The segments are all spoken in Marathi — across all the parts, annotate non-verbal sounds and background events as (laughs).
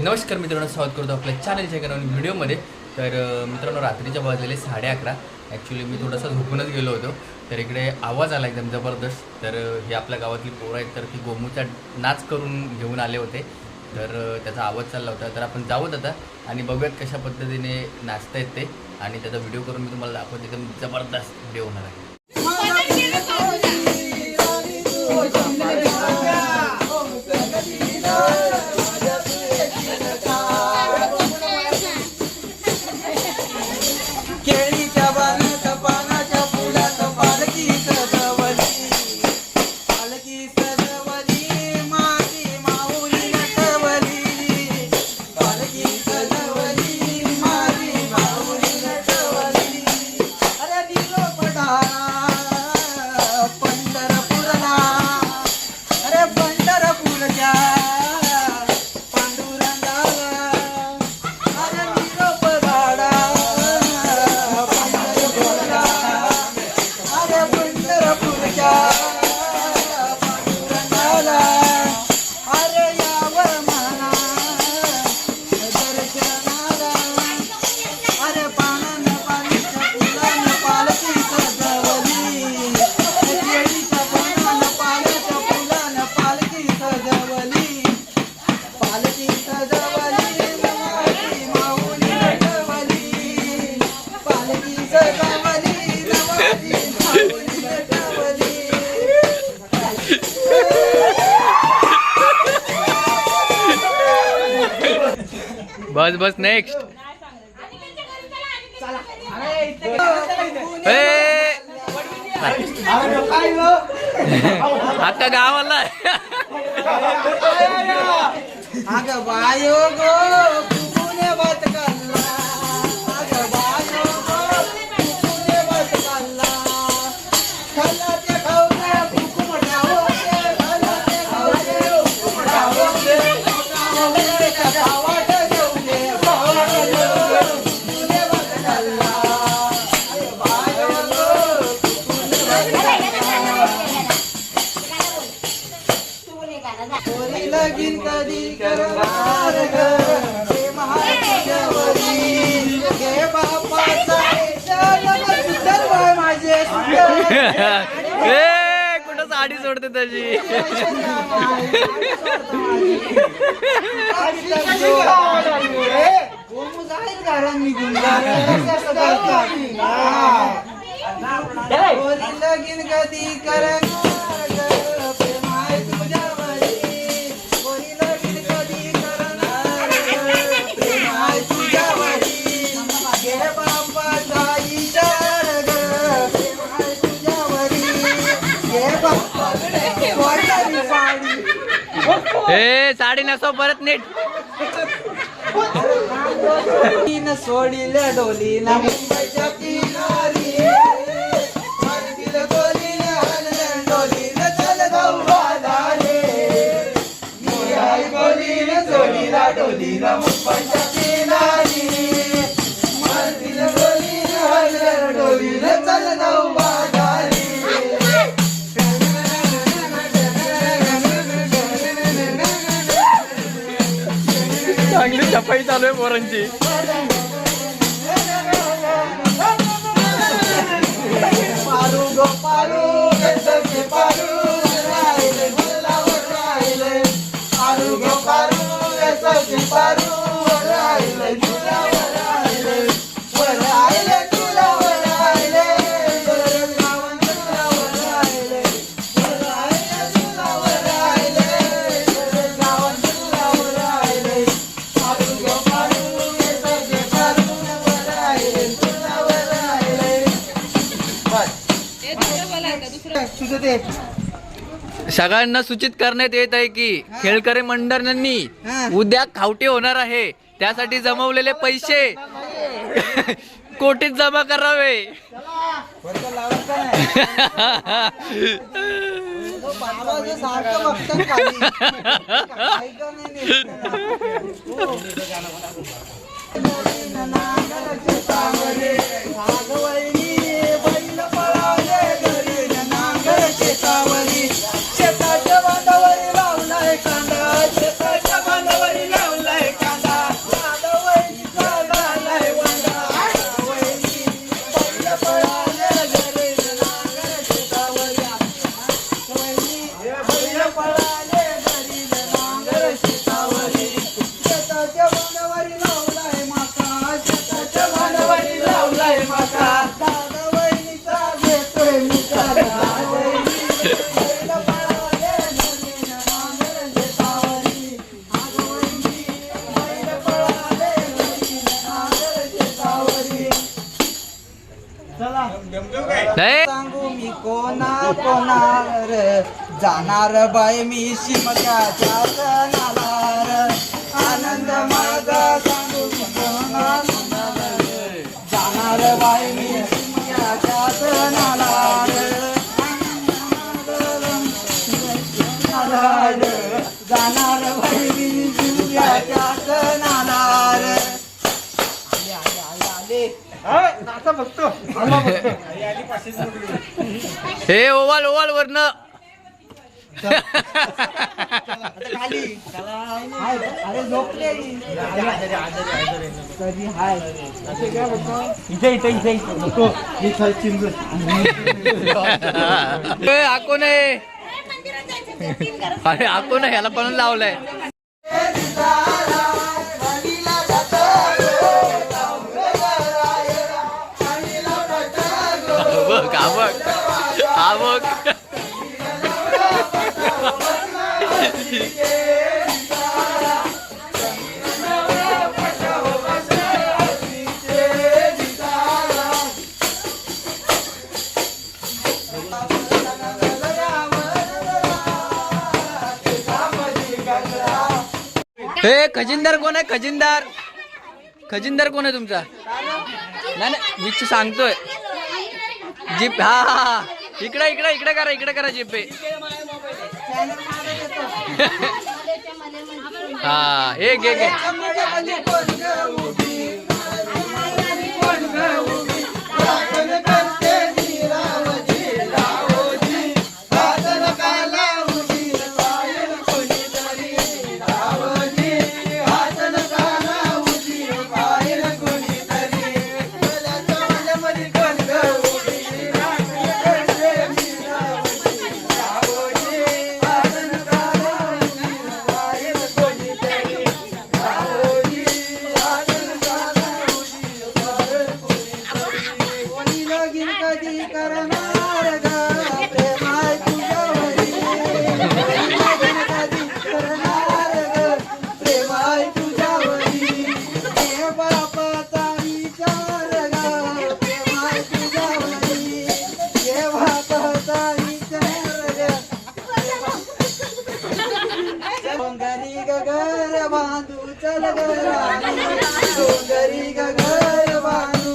नमस्कार मित्रांनो स्वागत करतो आपल्या चॅनलच्या एका नवीन व्हिडिओमध्ये तर मित्रांनो रात्रीच्या वाजलेले साडे अकरा. ॲक्च्युली मी थोडासा झोपूनच गेलो होतो. तर इकडे आवाज आला एकदम जबरदस्त. तर हे आपल्या गावातली पोरं आहेत तर ती गोमूचा नाच करून घेऊन आले होते. तर त्याचा आवाज चालला होता. तर आपण जाऊत आता आणि बघूयात कशा पद्धतीने नाचता ते. आणि त्याचा व्हिडिओ करून मी तुम्हाला दाखवतो. एकदम जबरदस्त व्हिडिओ होणार आहे. बस बस नेक्स्ट आता गावाला. अगं बायो गो बात कल्ला (laughs) ए कुठं साडी सोडते त्याची? (laughs) (laughs) लगीन कधी करणार? ए साडी नसो परत नीट. तीन डोली ना मुंबईच्या किनारी. मारतील गोलीने छपाई चालू आहे पोरांची पारू तुझं ते सगळ्यांना सूचित करण्यात येत आहे की खेळकरी मंडळांनी. उद्या खावटे होणार आहे त्यासाठी जमवलेले पैसे (laughs) कोटीत जमा करावे (laughs) (laughs) जाणार बाय मी शिमक्याच्या सणाला आनंद सांगू सणाला. जाणार बाय मी शिमक्याच्या सणाला जाणार मी बघतो. हे ओवाल ओवाल वरनं खाली हाय, अरे झोपले तरी हाय असे काय बघतो इथे इथे इथे इथे नको आहे अरे हा नाही आहे याला पण लावलंय. आवक बघ आवक. हे खजिनदार कोण आहे? खजिनदार. खजिनदार कोण आहे तुमचा? नाही मी सांगतोय. जीप हा हा हा. इकडे इकडे इकडे करा इकडे करा जीप पे. हा हे घे डोंगरी गगर बांधू.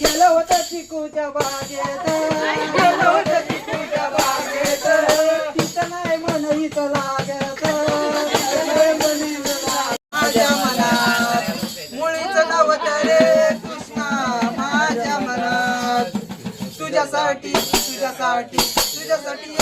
गेलं होतं चिकूच्या बागेत. गेलं होतं चिकूच्या बागेत. नाही तिथं नाही मन इथं लागत. माझ्या मनात मुळीच नवत रे कृष्णा माझ्या मनात तुझ्यासाठी तुझ्यासाठी तुझ्यासाठी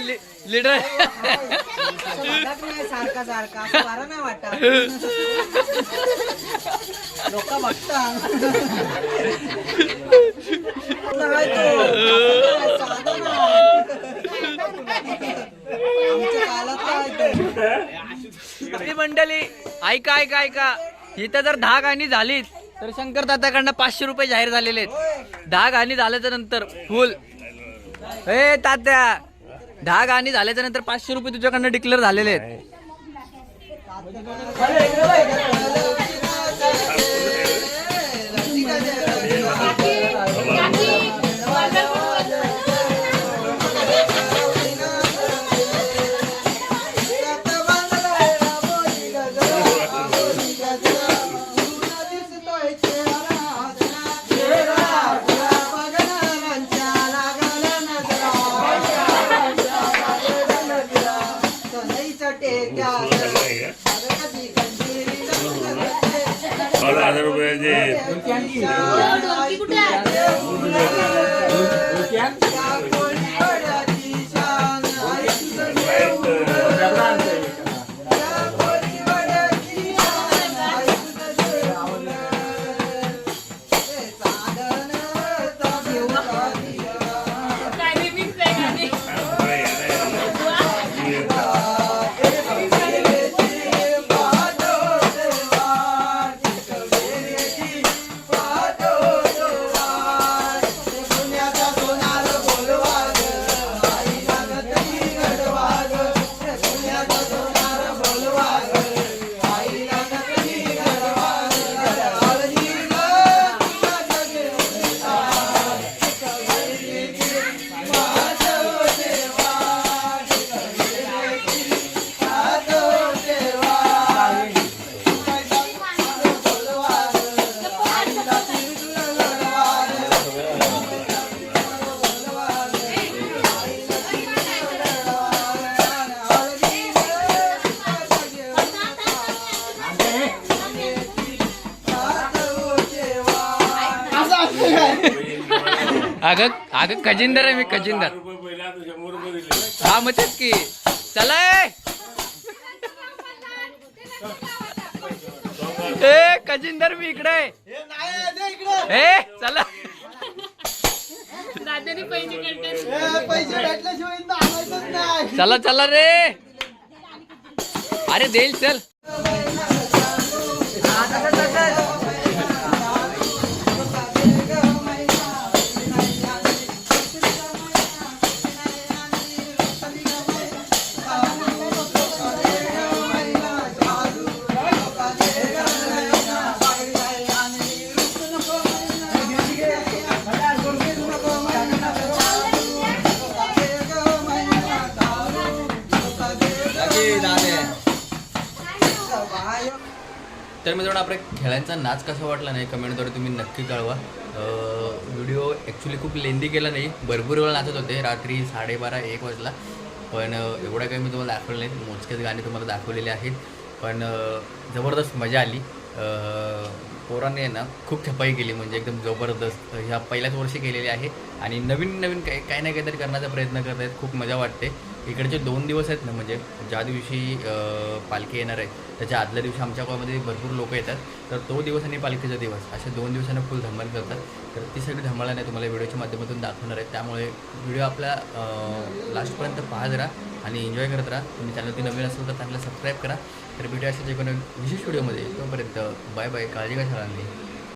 लि- लीडर सारखा सारखा नाही लोक बघतात (laughs) नाही तो. साधं नाही. आमच्या काळात काय ते. आपली मंडळी ऐका ऐका ऐका. इथं जर दहा गाणी झालीत तर शंकर दादाकडनं पाचशे रुपये जाहीर झालेले आहेत. दहा गाणी झाल्याच्यानंतर फुल. ए तात्या दहा गाणी झाल्याच्यानंतर पाचशे रुपये तुझ्याकडनं डिक्लेअर झालेले आहेत. मला हजार रुपयाचे कुठे अगं अगं खजिंदर आहे मी खजिंदर हा मग तेच की. चला ए. खजिंदर मी इकडे आहे. ए चला. चला चला रे. अरे देईल चल. तर मित्रांनो आपल्या खेळांचा नाच कसा वाटला नाही कमेंटद्वारे तुम्ही नक्की कळवा. व्हिडिओ ॲक्च्युली खूप लेंदी केला नाही भरपूर वेळ नाचत होते. रात्री साडेबारा एक वाजला. पण एवढं काही मी तुम्हाला दाखवलं नाही. मोजकेच गाणे तुम्हाला दाखवलेले आहेत. पण जबरदस्त मजा आली. पोरांनी आहे ना खूप छपाई केली. म्हणजे एकदम जबरदस्त. ह्या पहिल्याच वर्षी केलेली आहे. आणि नवीन नवीन काही काही ना काहीतरी करण्याचा प्रयत्न करत आहेत खूप मजा वाटते. इकडचे दोन दिवस आहेत ना म्हणजे ज्या दिवशी पालखी येणार आहे त्याच्या आदल्या दिवशी आमच्या गावामध्ये भरपूर लोक येतात. तर तो दिवस आणि पालखीचा दिवस असे दोन दिवसांना फुल धमाल करतात. तर ती सगळी धमाल नाही तुम्हाला व्हिडिओच्या माध्यमातून दाखवणार आहे. त्यामुळे व्हिडिओ आपला लास्टपर्यंत पाहत राहा आणि एन्जॉय करत राहा. तुम्ही चॅनलती नवीन असेल तर चॅनलला सबस्क्राईब करा. तर भेटूया जे एकोण विशेष व्हिडिओमध्ये. तोपर्यंत बाय बाय काळजी घ्या सरांनी